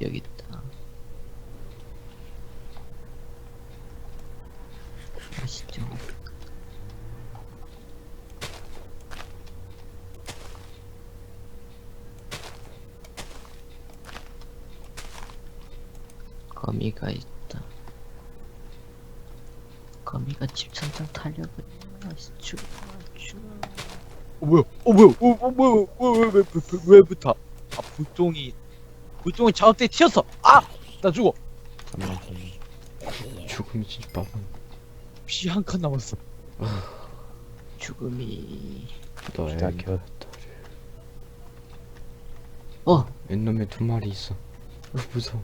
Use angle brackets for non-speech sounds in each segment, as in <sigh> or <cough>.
여기 있다. 맛있죠. 거미가 있다. 거미가 집 천장 타려고 죽어 죽어. 어 뭐야? 어 뭐야? 어, 어 뭐야? 왜왜왜 왜 붙어? 아 불똥이 불똥이 작업대 튀었어. 아! 나 죽어. 잠깐만. 잠깐만 죽음이 진짜 빠른 피한 칸 남았어. 죽음이. 너의 기다려. 어. 왼놈에 두 마리 있어. 어, 무서워.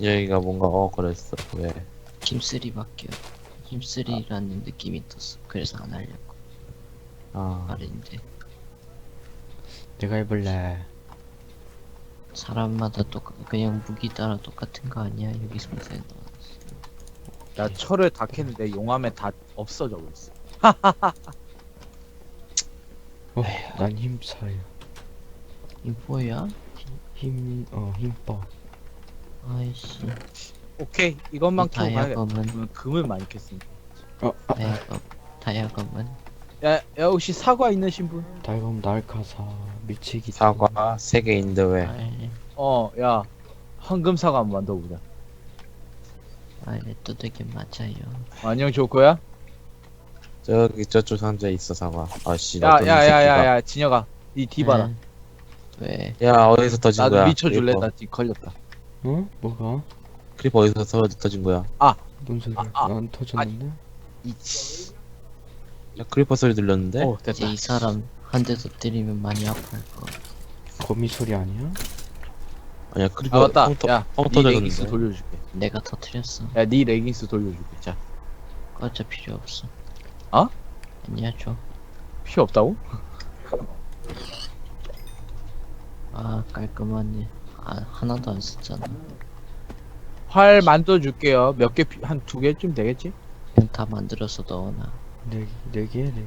여기가 뭔가 어 그랬어. 왜? 힘쓰리밖에 힘쓰리라는 느낌이 떴어. 그래서 안 하려고. 아, 말인데. 내가 해볼래 사람마다 똑 그냥 무기 따라 똑같은 거 아니야? 여기 손에 넣어 나 철을 다 캤는데 용암에 다 없어져 버렸어. <laughs> 어, 난 힘사야 이 뭐야? 힘.. 어 힘빠 아이씨. 오케이. 이것만 키고 가야겠다. 다이아검은? 그러면 금을 많이 캤으니까. 어, 아, 다이아검 다이아검은? 야, 야 혹시 사과 있는 분? 달검 날카사 밀치기 사과 세개 있는데 왜? 알 어, 야 황금 사과 한번 만들어보자. 알에 두들겨 맞아요 안녕 조커야? 저기 저쪽 상자에 있어 사과 아씨 야, 야, 야, 야, 야, 진혁아, 니 뒤봐라. 에, 왜야 어디서 터진 나도 거야 미쳐줄래? 크리퍼. 나뒤 걸렸다. 어? 뭐가? 크리퍼 어디서 터, 터진 거야 뭔 소리야 아, 아, 난 터졌는데? 이치. 야 크리퍼 소리 들렸는데 어, 이제 됐다. 이 사람 한대더 때리면 많이 아플 거 거미 소리 아니야? 아니야 크리퍼 아 맞다. 펑 터- 야, 펑니 레깅스 돌려줄게. 내가 터트렸어 야, 니 레깅스 돌려줄게. 자, 꺼져 필요 없어 어? 아니야 줘 필요 없다고? 아 깔끔하네 아 하나도 안 썼잖아 활 만들어줄게요. 몇 개, 한 두 개쯤 되겠지? 그냥 다 만들어서 넣어놔 네, 네 개? 네 개.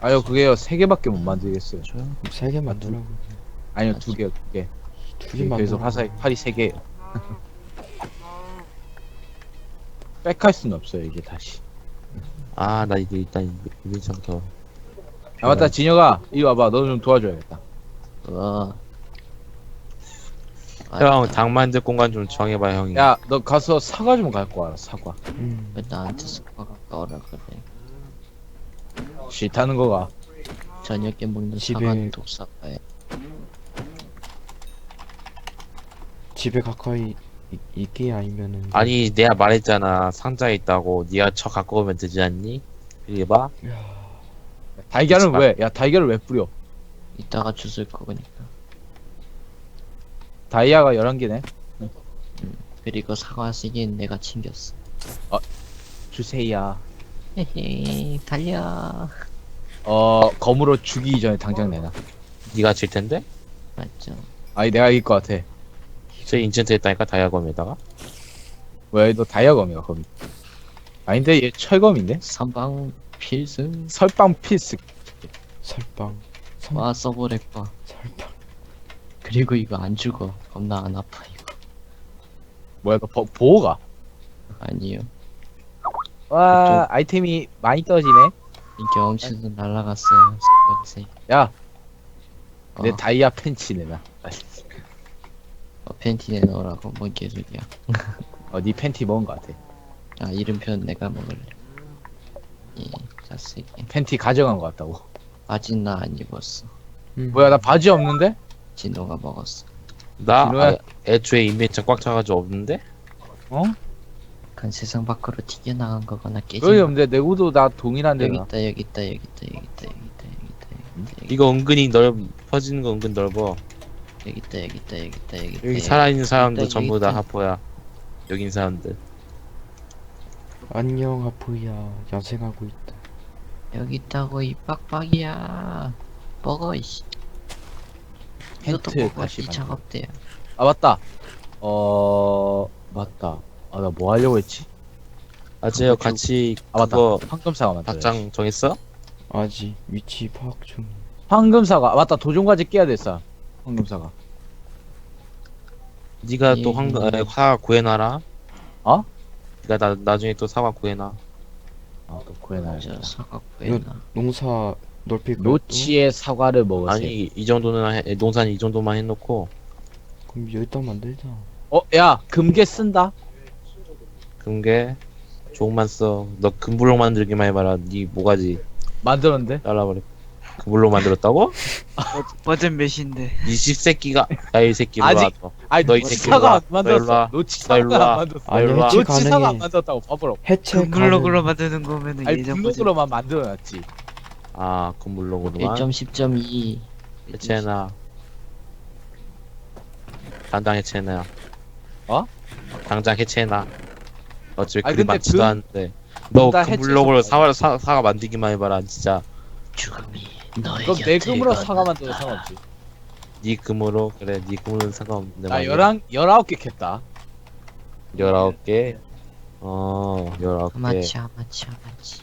아유, 그게요. 세 개밖에 못 만들겠어요. 줘 그럼 세개 만들라고 아니요, 두 개, 두 개. 두 개 만들어 그래서 화살, 활이 세 개예요. 빽할 수는 없어요, 이게 다시. 아 나 이제 일단 켜 아, 맞다. 진혁아, 이리 와봐. 너좀 도와줘야겠다. 어 형, 당 만들 공간 좀 정해봐, 형이. 야, 너 가서 사과 좀 갖고 와라, 사과. 음. 왜 나한테 스파가 까오라 그래 싫다는 거가. 저녁에 먹는 집에- 사과는 독사과야 집에 가까이 이, 있게 아니면은 아니, 내가 말했잖아. 상자에 있다고. 네가 저 갖고 오면 되지 않니? 이리 봐. 달걀은 그치, 왜? 야, 달걀을 왜 뿌려? 이따가 주술 거니까 다이아가 11개네. 그리고 사과 세개는 내가 챙겼어 주세요. 헤헤 달려 어, 검으로 죽이기 전에 당장 내놔. 네가 질 텐데? 맞죠 아니, 내가 이길 것 같아. 저 인챈트 했다니까, 다이아검에다가. 왜, 너 다이아검이야, 검이. 아닌데, 얘 철검인데? 선방 필승 설빵 필수. 설빵 선, 와 써보랬봐 설빵 그리고 이거 안 죽어 겁나 안 아파 이거 뭐야, 너 보, 보호가? 아니요 와, 아이템이 많이 떨어지네. 이 경험치도 날라갔어요 세 야, 어, 내 다이아 팬치 내놔. 어, 팬티에 넣으라고 뭔 개소리야 <laughs> 어, 니 팬티 먹은 것 같아. 아 이름표는 내가 먹을래 예 자세게 팬티 가져간 것 같다고. 바지는 나안 입었어 음. 뭐야, 나 바지 없는데? 진호가 먹었어 나, 진호야. 아, 애초에 인벤처 꽉 차가지고 없는데? 어? 간 세상 밖으로 튀겨나간 거거나 깨진 여기 거. 없는데, 내 구도 나 동일한데. 여기 나. 있다 여기 있다 여기 있다 여기 있다 여기 있다 여기 있다 여기 있다 이거 은근히 넓, 퍼지는 거 은근 넓어. 여기 있다 여기 있다 여기 있다 여기 있다 여기 살아있는 사람들 여기 전부 다 있다. 하포야. 여기 있는 사람들. 안녕 아프야 야생하고 있다 여기 있다고 이 빡빡이야 먹어 이씨 이것도 먹어 다시 이 만들어. 작업대야 아, 맞다. 어, 맞다. 아, 나 뭐 하려고 했지? 아재요, 그거 같이 아, 맞다. 그거 황금 사과 만들어. 답장 정했어? 아직 위치 파악 중 황금 사과. 아, 맞다. 도종과지 깨야 됐어. 황금사과. 네가 또 예. 황금 에, 사과 구해놔라. 어? 네가 나 나중에 또 사과 구해놔. 아 또 구해놔야 저 사과 구해놔 농사 넓힐 거야. 노치의 사과를 먹으세요 아니 이 정도는 해, 농산 이 정도만 해놓고 또? 그럼 여기다 만들자. 어? 야 금괴 쓴다? 금게 조금만 써. 너 금블록 만들기만 해봐라. 네 모가지 만들었는데? 잘라버려. 금블록 만들었다고? 버전 몇인데? 이 씹새끼가 야이 새끼 일로 아직- 와. 너. 아니 너이 노치 새끼 사과 일로 안 와. 너 일로 만들었어 와. 노치 너 일로 사과 와. 안 만들었어 아니 일로 와. 해체 노치 사과 안 가능해. 만들었다고 봐보라고 해체 가능. 만드는 거면은 아니 예전 블록으로만 만들어놨지 아 금블록으로만 1.10.2 해체해놔. 당장 해체해놔. 어? 당장 해체해놔. 어차피 아니, 그리 근데 많지도 금- 않은데. 너다 금블록으로 해체해서 사과 사, 사과 만들기만 해봐라 진짜. 죽음이 너의 그럼 내 금으로 가다. 사과 만들어도 상관없지 네 금으로 그래 네 금으로는 상관없는데 나. 열한 열아홉 개 캤다 열아홉 개. 어 열아홉 개. 아마치 아마치 아마치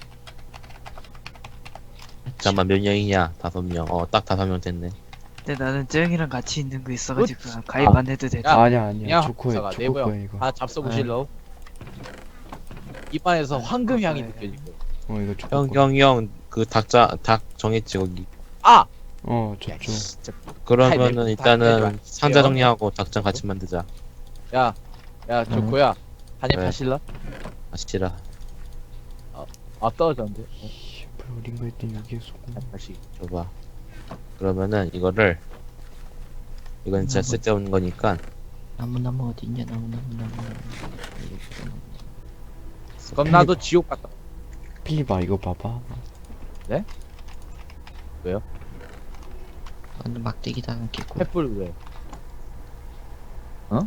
잠깐만 몇 명이냐? 다섯 명. 어 딱 다섯 명 됐네. 근데 나는 쟤형이랑 같이 있는 거 있어가지고 가입 안 해도 돼. 야, 아니야 아니야. 야, 조커야 사과, 이거. 다 잡숴보실러 입안에서 황금 향이 네. 느껴지고 어 이거 조커. 형 거야. 형형 그 닭자 닭 정했지 거기. 아! 어 야, 저쪽. 진짜. 그러면은 다 일단은 해줘야 상자 돼요. 정리하고 닭장 같이 만들자. 야, 야, 조코야. 한입 왜? 하실라? 아 싫어. 아, 떨어졌는데. 어, 씨발 어딘가 있던 여기에서. 한 다시. 줘봐. 그러면은 이거를 이건 진짜 음. 쓸데없는 거니까 나무 나무 어디 있냐 나무 나무 나무 나무 그럼 나도 지옥 갔다. 필리바 이거 봐봐. 완전 막대기 당했겠고 횃불 왜? 어?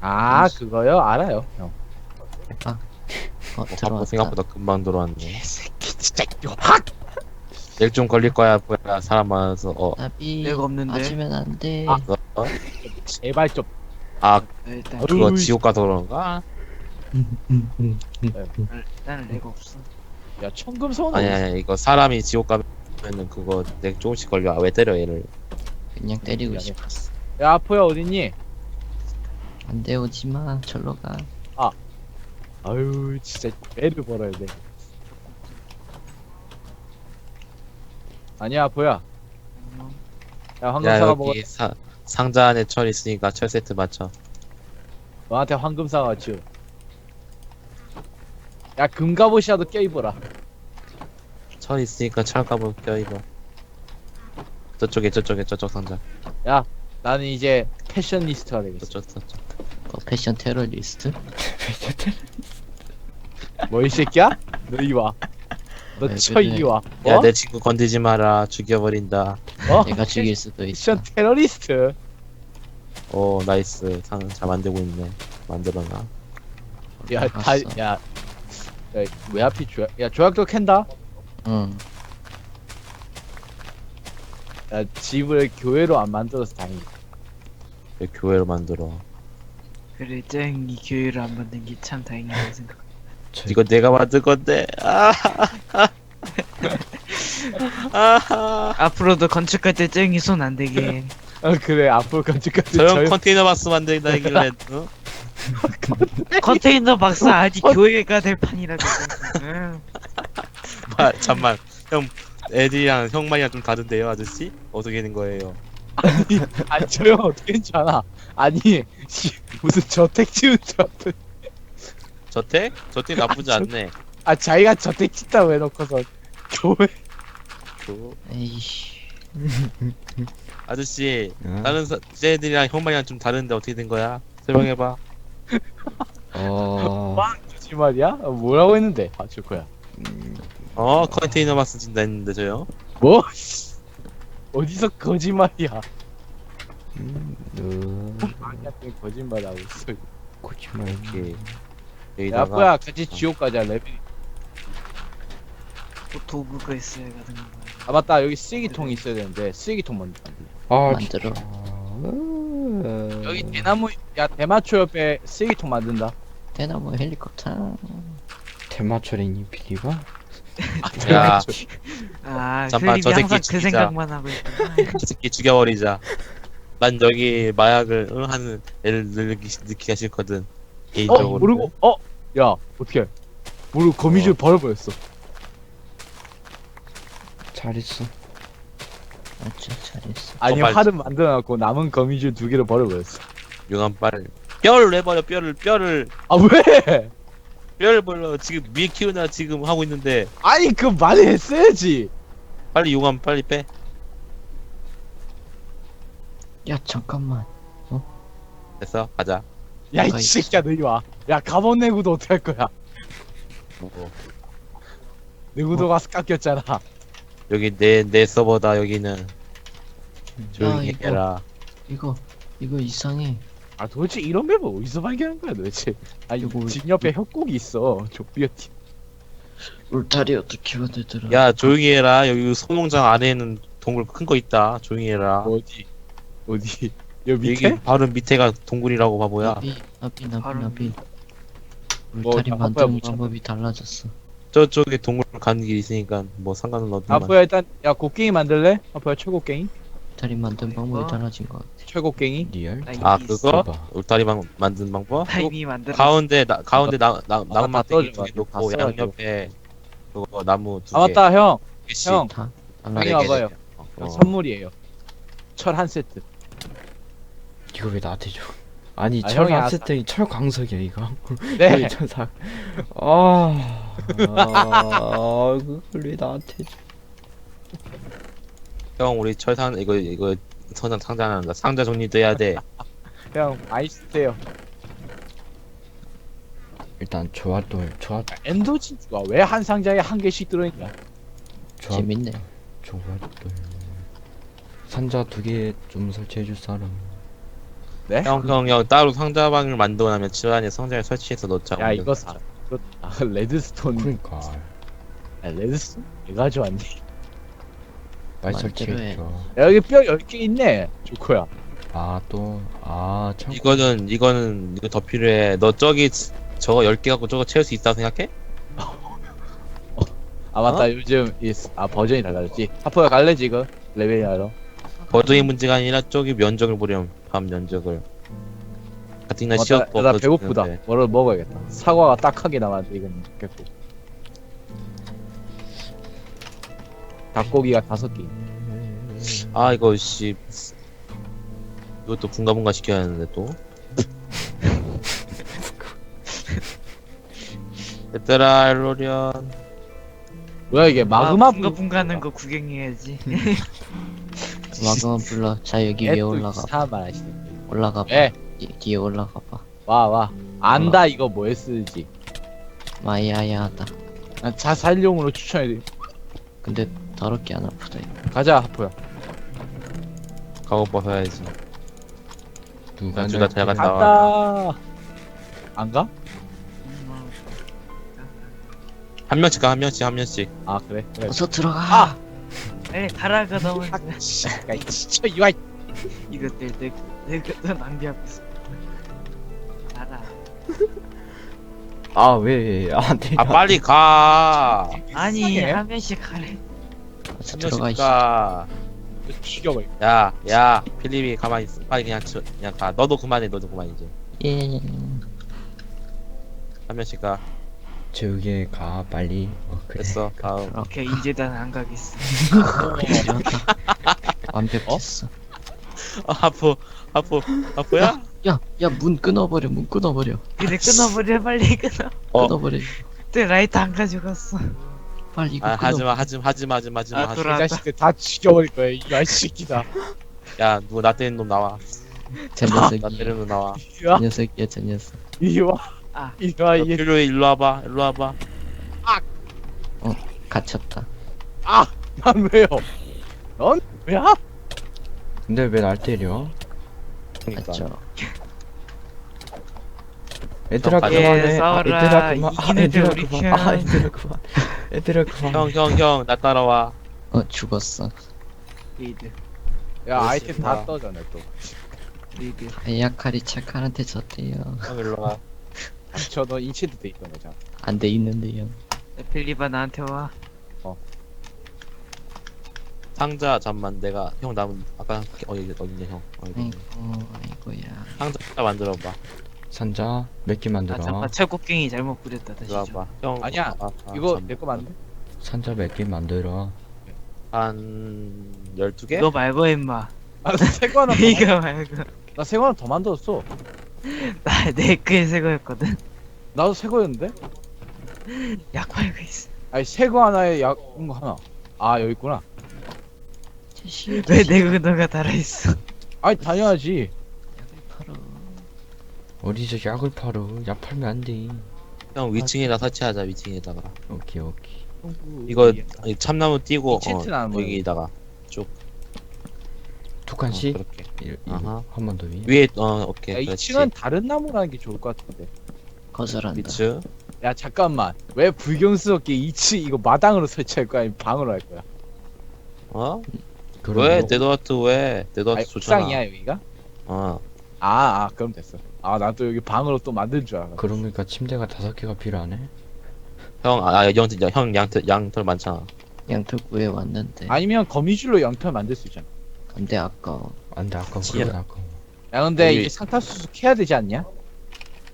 아, 그거요? 알아요, 형. 어 <laughs> 어, 들어왔다 생각보다 금방 들어왔네. 개새끼, 진짜. 이거 확! 내일 좀 걸릴 거야 뭐야 사람 많아서 어. 나비 내가 없는데. 맞으면 안 돼 아. 그거 어? 제발 좀. 아 일단 그거 어이. 지옥 가서 그런가? 나는 내가 없어. 야, 청금손. 아니 아니 이거 사람이 지옥 가면은 그거 내 조금씩 걸려. 아, 왜 때려 얘를? 그냥 때리고 미안해. 싶었어 야, 아포야, 어딨니? 안돼 오지마 절로 가 아유, 진짜 매를 벌어야 돼. 아니야, 아포야. 야, 황금 야 사과 먹어. 여기 사, 상자 안에 철 있으니까 철 세트 맞춰. 너한테 황금 사과 지우. 야, 금갑옷이라도 껴입어라. 철 있으니까 철 갑옷 껴 이거. 저쪽에 저쪽에 저쪽 상자. 나는 이제 패셔니스트가 되겠어. 저쪽 저쪽. 어, 패션 테러리스트 뭐 이 새끼야? 너 이리 와. 너왜 쳐? 이리 와. 야 어? 내 친구 건드지 마라. 죽여버린다. 어? 내가 죽일 수도 있어 패션 테러리스트. 오 나이스 상 잘 만들고 있네. 만들어놔. 야, 다, 알았어. 야. 야, 왜 하필 조약, 야, 조약도 캔다? 응 야, 집을 교회로 안 만들어서 다행이다. 왜 교회로 만들어? 그래 쟤형이 교회를 안 만든 게참 다행이라고 생각. 저, <laughs> 이거 내가 만든 건데. 아. <laughs> 아. 앞으로도 건축할 때 쟤형이 손 안 대게. 어, 그래, 앞으로 건축까지 저형 컨테이너 박스 만들다 했길래 어? <laughs> 컨테이너 박사 아직 교회가 될 판이라고. 응. 아, 잠만 형 애들이랑 형만이랑 좀 다른데요 아저씨? 어떻게 된 거예요? 아니, 저형 어떻게 했지 않아? 아니, 씨, 무슨 저택 지은 줄 알았더니. 저택? 저택 나쁘지 저- 않네 아, 자기가 저택 짓다고 해놓고서 교회. 그, 에이씨 아저씨 응? 다른 사, 쟤들이랑 형만이랑 좀 다른데 어떻게 된 거야? 설명해봐 어. 거짓말이야? 어, 뭐라고 했는데? 아, 좋고야. 음, 어 컨테이너 박스 진다 했는데 저요? 뭐? <laughs> 어디서 거짓말이야? 음, 너 아니야, 거짓말하고 있어. 거짓말. 이렇게 야, 여기다가 뭐야, 같이 지옥 가자, 레벨. 또 도구가 있어야 가는 거야. 아, 맞다, 여기 쓰레기통이 있어야 되는데, 쓰레기통 먼저 만들자. 아 만들어. 진짜. 아, 여기 대나무, 야, 대마초 옆에 쓰레기통 만든다. 대나무 헬리콥터 필리바? 야. <laughs> 아, 잠깐만, 클립이 저 새끼 항상 그 죽이자. 생각만 하고 있구나. <laughs> 이 새끼 죽여버리자 난 여기 마약을 응 하는 애를 느끼, 느끼기가 싫거든 어 개인적으로 모르고 어야 어떻게 모르고 거미줄 버려버렸어 잘했어. 맞죠 잘했어. 아니 정말- 활은 만들어놨고 남은 거미줄 두 개를 버려버렸어. 용암 빨 뼈를 왜 버려 뼈를 뼈를. 아 왜? 뼈를 버려. 지금 위에 키우나 지금 하고 있는데. 아니 그 말을 했어야지. 빨리 용암 빨리 빼. 야 잠깐만. 됐어 가자. 야 이 아이, 새끼야 너 이리 와야 갑옷 내구도 어떻게 할 거야? 뭐, 내구도가 깎였잖아 여기 내 내 서버다 여기는. 조용히 이거- 해라. 이거 이거 이상해. 아 도대체 이런 맵을 어디서 발견한 거야 도대체? 아니 이거 집 옆에 협곡이 있어 족비어티. 울타리 어떻게 만들더라? 야 조용히 해라. 여기 소농장 안에는 동굴 큰 거 있다. 조용히 해라. 어디? 어디? 여기 밑에? 여기 바로 밑에가 동굴이라고 바보야. 나비 나비 나비 바로 나비. 뭐, 울타리 다 만드는 아빠야, 방법이 달라졌어 저쪽에 동굴 가는 길 있으니까 뭐 상관은 없지만 아빠야 일단 야 곡괭이 만들래? 아빠야 최곡괭이? 울타리 만드는 방법이 어? 달라진 것 같아 최곡괭이? 리얼? 아 있어. 그거 봐봐. 울타리 방 만든 방법 나 이미 만들어. 가운데 나 가운데 나, 나다 나무막대기 떨어져 두개 다 놓고 써가지고. 양옆에 그거 나무 두 개. 아 맞다 형 개씩 형. 다 달라진 네 개, 와봐요. 형, 어. 선물이에요 철 한 세트 이거 왜 나한테 줘? 아니 아, 철 형이 안 알아서 세팅이 철 광석이야 이거. 네 <laughs> 천사. 아, 아, 그걸 왜 나한테 줘? 형 우리 철상 이거 이거 선상 상자 하나 상자 정리도 해야 돼 <laughs> 형 아이스테요 일단 조합돌, 조합, 엔더 진주가 왜 한 상자에 한 개씩 들어있냐 조합, 재밌네 조합돌. 상자 두 개 좀 설치해 줄 사람. 네? 형형 형 따로 상자방을 만들어 놔면 집 안에 상자를 설치해서 놓자 야 이거 사 이거 아, 레드스톤. 그러니까. 야, 레드스톤? 빨리 만들어 해. 설치해줘. 여기 뼈 10개 있네 조코야. 아 또, 아 참. 이거는 이거는 이거 더 필요해. 너 저기 저거 10개 갖고 저거 채울 수 있다고 생각해? <laughs> 아 맞다. 요즘 이, 아 버전이 달라졌지. 하프가 갈래 지금 레벨이 알아 버전의 문제가 아니라 저기 면적을 보렴. 밤 면적을 같은 날 어, 시험 나, 나 배고프다. 뭐를 먹어야겠다. 사과가 딱하게 남았는데 이건 먹겠고 닭고기가 다섯 개. 아 이거 씨. 이것도 분가분가 시켜야 하는데 또. <laughs> 얘들아 일로련 뭐야 이게 마그마 분가 분가하는 거 구경해야지. <laughs> 마그마 불러. 자 여기 위에 올라가. 사마 올라가 봐. 예. 뒤- 뒤에 올라가 봐. 와 와. 안다 이거 뭐에 쓰지? 마야야하다. 난 자살용으로 추천해 근데 더럽게 안 아프다 이거. 가자 하프야 가고 벗어야지. 누가 연주가 잘날 갔다 간다! 안 가? 한 명씩 가 한 명씩 한 명씩. 아 그래? 그래. 어서 들어가. 아! 에 가라가 너무 야, 이 진짜 이거 이것들 내 내가 낭비하고 있어. 아 왜? 아 내. 아 빨리 가 아니. 한 명씩 가래. 한 들어가 명씩 가 죽여버려 야, 야, 필립이 가만히 있어. 빨리 그냥 쳐, 그냥 가. 너도 그만해, 너도 그만 이제. 예 한 명씩 가. 저기에 가 빨리. 어, 그래. 됐어. 다음. 오케이 이제 난 안 가겠어. <laughs> 완벽했어 아, 아프, 아프, 아프야? 야 야 문 끊어버려 문 끊어버려 그래 끊어버려 빨리 끊어. 어. 끊어버려 내 라이트 안 가져갔어. 빨리 이거 아, 끊어 하지마, 하지마, 하지마, 하지마, 하지마. 아, 하지마. 돌아. 이 자식들 다 죽여버릴 거야 이 자식이다 야, 누구 나 때리는 놈 나와. 저 나 녀석이 때리는 놈 나와. 이리 와 저 녀석이야 저 녀석 이리 와 아. 이리 와 너 이리 필요해, 일로 와봐, 일로 와봐. 갇혔다 난 왜요 넌 왜야? 근데 왜 날 때려? 그러니까. 갇혀 얘들아 형, 그만해. 예, 아, 싸워라. 얘들아 그만. 아, 이기는 얘들아 우리 그만. 아, 편. 얘들아 그만. 얘들아 그만. 형, 형, 형, 나 따라와. 어 죽었어 리드 야. 아이템 다 아. 떠져네 또 리드. 다이아칼이 착한한테 졌대요 형, 일로 와. 저너 인체도 돼 있던 거잖아 안 돼 있는데요 필리바 나한테 와. 상자 잠만 내가 형 남은 아까 어디 어디냐 형? 어디 있냐. 아이고 아이고야. 상자 만들어봐. 산자 몇 개 아 만들어? 잠깐 철곡갱이 잘못 부렸다 다시 이거 좀 봐봐 형 아니야, 아, 아, 이거 잠만. 내거 맞는데? 산자 몇 개 만들어? 한 12개? 이거 말고 임마. 아 새거 하나 <laughs> 더 이거 말고. 나 새 거 하나 더 만들었어. <laughs> 나 네크의 새 거였거든. 나도 새 거였는데? <laughs> 약 팔고 있어. 아니 새거 하나에 약인 거 하나. 아 여기 있구나 왜내 그거가 달아있어? 아니 당연하지. 팔어. 어디서 약을 팔어. 약 팔면 안 돼. 형 위층에다 설치하자 위층에다가. 오케이 오케이. 이거 이 참나무 띄고 어. 여기다가 두 어, 칸씩? 그렇게. 아하. 한 번 더 위. 위에 어 오케이. 야, 이 그렇지. 층은 다른 나무라는 게 좋을 것 같은데. 거절한다. 위층. 야 잠깐만. 왜 불경스럽게 2층 이거 마당으로 설치할 거야? 아니면 방으로 할 거야? 어? 왜 뭐- 데드워트 왜 데드워트 아니 좋잖아 옥상이야 여기가? 어 아, 아 그럼 됐어 아 나 또 여기 방으로 또 만든 줄 알아 그러니까 침대가 다섯 개가 필요하네 형, 아, 형, 형 양털, 양털 많잖아. 양털 구해 왔는데 아니면 거미줄로 양털 만들 수 있잖아 근데 아까워 안돼 아까. 그건 아까 야 근데 우리- 이제 상타수수 해야 되지 않냐?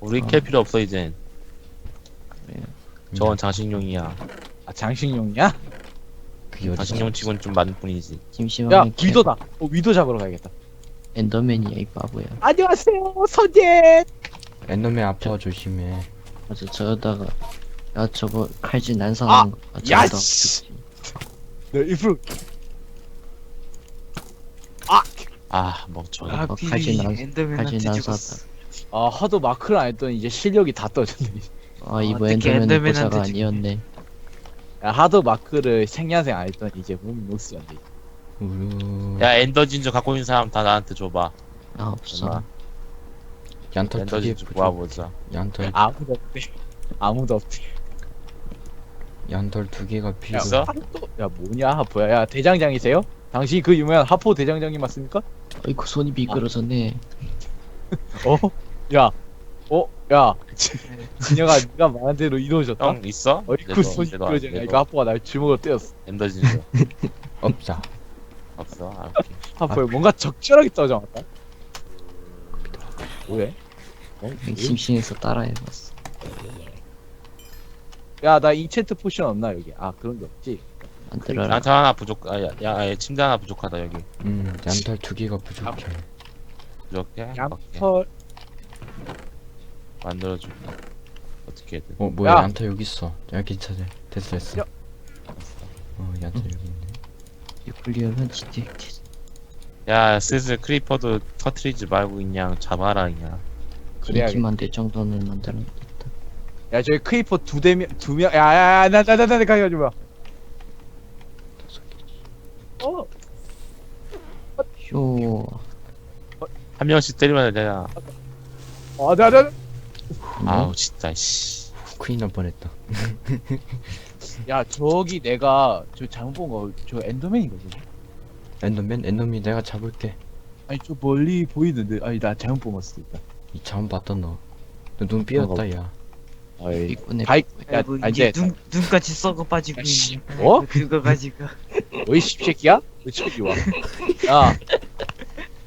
우리 어. 캘 필요 없어, 이젠. 저건 장식용이야. 아 장식용이야? 그게 어디 장식용 치곤 좀 많은 뿐이지. 야 심심하면 캐- 위도다. 어 위도 잡으러 가야겠다. 엔더맨이야 이 바보야. 안녕하세요 선제 엔더맨 아파 조심해. 맞아 저러다가 야 저거 칼질 난사하는 거 아, 저러다가 야씨! 죽지. 너 일부러 아, 멍청이. 아 어, 칼질 난- 엔더맨한테 칼질 죽었어. 아 하도 마크를 안 했더니 이제 실력이 다 떨어졌네. 아 이거 어떻게 엔더맨의 엔더맨한테 보자가 죽- 아니었네. 야 하도 마크를 생년생 안 했더니 이제 몸이 안돼 우르 야, 엔더 진주 갖고 있는 사람 다 나한테 줘봐. 아 없어. 얀털 두개 엔더진주 모아보자. 얀털 <laughs> 아무도 없대 아무도 없대 얀털 두 개가 필요 있어? 하포 야 뭐냐 하포야 야 대장장이세요? 당신 그 유명한 하포 대장장님 맞습니까? 어이구 손이 미끄러졌네 어? 야 어? 야 <laughs> 진영아 네가 말한 대로 이루어졌다 형, 있어? 어이쿠 손이 내도. 이거 하포가 날 주먹으로 때렸어 엔더 진주. <laughs> 없자 없어? 아, 오케이. 하포야 뭔가 적절하게 떠져왔다 뭐해? 어? 심심해서 따라해봤어 야나 인챈트 포션 없나 여기 아 그런 게 없지 만들어라 양털 하나 부족, 아, 야, 야, 야, 침대 하나 부족하다, 여기. 음 얀털 두 개가 부족해 이렇게? 오케이. 양털 만들어줄게. 어떻게 해야 돼? 어 뭐야 야! 얀털 여기 있어 여기 찾아 됐어 됐어 야. 어 얀털 여기 있네 유클리어는 진짜 야, 슬슬 크리퍼도 터트리지 말고 그냥 잡아라, 그냥. 그래야겠다. 인기만 될 정도는 만들어야겠다 야 저기 크리퍼 두 대명 두명 야야야 나 나 나나 가지 마. 어? 쇼 한 명씩 때리면 되잖아. 아, 나, 나, 아우, 진짜, 씨. 큰일 날 뻔했다 야, 저기 내가 저 잘못 본 거, 저 엔더맨이거든. 엔더맨 엔더맨 내가 잡을게 아니, 저 멀리 보이는데, 아니, 나 잘못 본거 수도 있다. 이 처음 봤던 너너 눈 삐었다 야 아이, 이꾼의 바이, 야, 아, 이제 이제, 눈, 눈까지 썩어 빠지고 야, 씨, 있네 뭐? 그거 가지고 너이 씹새끼야? 너 저기 와. 야,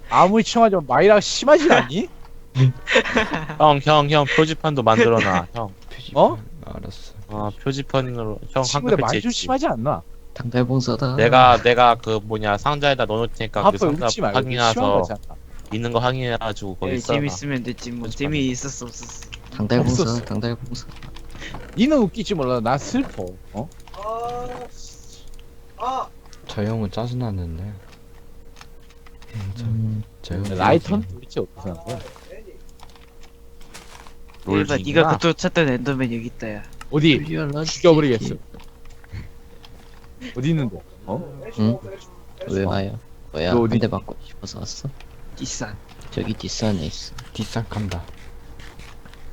아무리 청하지만 마이라 심하지 않니? <laughs> 형, 형, 형, 표지판도 만들어놔, <laughs> 형. 표지판 어? 알았어 어, 표지판으로, 형, 친구들 한글 많이 패치. 심하지 않나? 당달봉사다 내가, 내가 그 뭐냐, 상자에다 넣어놓을 테니까 그 하프 상자 웃지 말고, 심한 확인해서, 거지 않나? 있는 거 확인해가지고 거기 예, 써놔. 재밌으면 됐지 뭐 재미 있었어 없었어 당달봉사 없었어. 당달봉사 니는 웃기지 몰라, 난 슬퍼. 어? 저 형은 짜증났는데 음, 저, 음, 저 형은 라이터는 도대체 어디서 난 거야? 롤 일반. 네가 그토록 찾던 엔더맨 여기 있다 야 어디? 죽여버리겠어. 어디 있는데? 어? 응? 왜 와요? 뭐야 너 어디- 한대 맞고 싶어서 왔어? 뒷산 저기 뒷산에 있어 뒷산 간다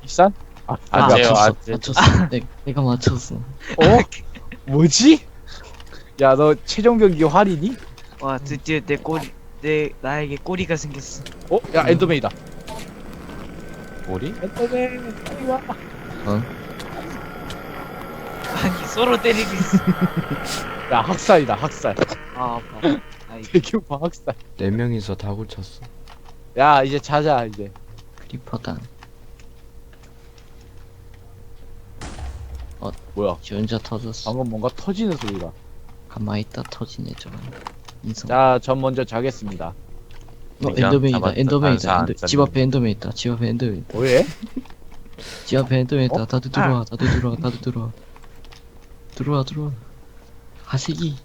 비싼? 아, 아, 아, 맞아요. 맞췄어 아, 네. 맞췄어 내, 내가 맞췄어 어? 뭐지? 야, 너 최종병기 활이니? 와 드디어 내 꼬리 내 나에게 꼬리가 생겼어 어? 야, 엔더맨이다. 머리? 엔더맨, 빨리 와. 어? 아니 서로 때리고 있어. 야 학살이다 학살 아 아파. 아이 대규모 학살 네 명이서 다 고쳤어. 야 이제 자자 이제 크리퍼단 뭐야 지 혼자 터졌어 방금 뭔가 터지는 소리가 가만히 있다 터지네 저건 인성 자 전 먼저 자겠습니다 어 그러니까 엔더맨이다. 잡았다. 엔더맨이다. 안 엔더. 집 앞에 엔더맨 있다. 집 앞에 엔더맨 있다. 뭐해? 집 앞에 엔더맨 있다. 어? 다들 들어와 다들 들어와 다들 들어와. 들어와 들어와. 하세기.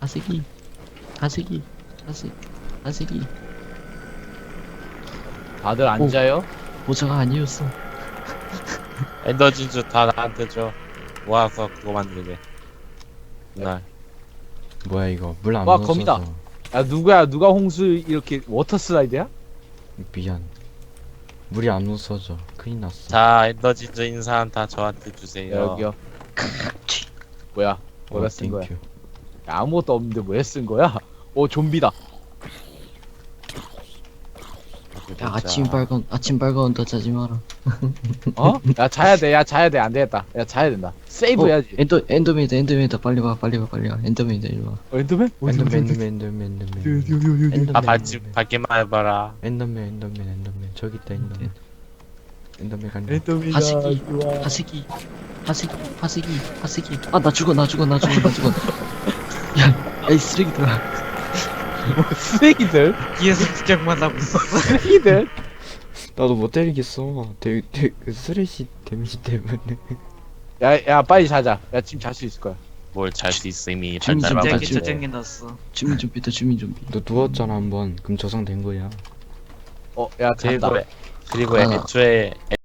하세기. 하세기. 하세 하세기. 다들 앉아요? 보자가 아니었어. 엔더 진주 다 나한테 줘. 모아서 그거 만들게. 그날. 뭐야 이거. 물안 와, 넣어서 검이다. 야 누구야 누가 홍수 이렇게 워터 슬라이드야? 미안. 물이 안 웃어져. 큰일 났어. 자 진주 인사한 다 저한테 주세요 여기요 뭐야 어, 뭐라 쓴 거야? 땡큐. 야, 아무것도 없는데 왜 쓴 거야? 오 좀비다 야 아침 밝은 아침 밝아온다 자지 마라 <laughs> 어? 야 자야 돼 야 자야 돼 안 되겠다 야 자야 된다 세이브 어, 해야지 엔더 엔더맨이다 엔더맨이다 빨리 와 빨리 와 빨리 와 엔더맨이다 일로 와 어, 엔더맨? 엔더맨 엔더맨 엔더맨 엔더맨. 엔더맨. 다 밟지 밝게만 해봐라 엔더맨 엔더맨 엔더맨 저기 있다 엔더맨. 엔더맨 간다. 엔더맨이다 좋아. 하세기 하세기 하세기 하세기 아 나 죽어 나 죽어 나 죽어 나 죽어 야이 쓰레기들아 뭐 쓰레기들? 뒤에서 구경만 하고 있어. 쓰레기들? 나도 못 때리겠어. 데, 데, 그 쓰레쉬 데미지 때문에. <laughs> 야, 야 빨리 자자 야 지금 잘 수 있을 거야 뭘 잘 수 있어 이미 지금 발달 진짜 저장해 놨어. 주민 좀비다 주민 좀비 너 누웠잖아 한 번. 그럼 저장된 거야. 어 야 그리고 그리고 아. 애초에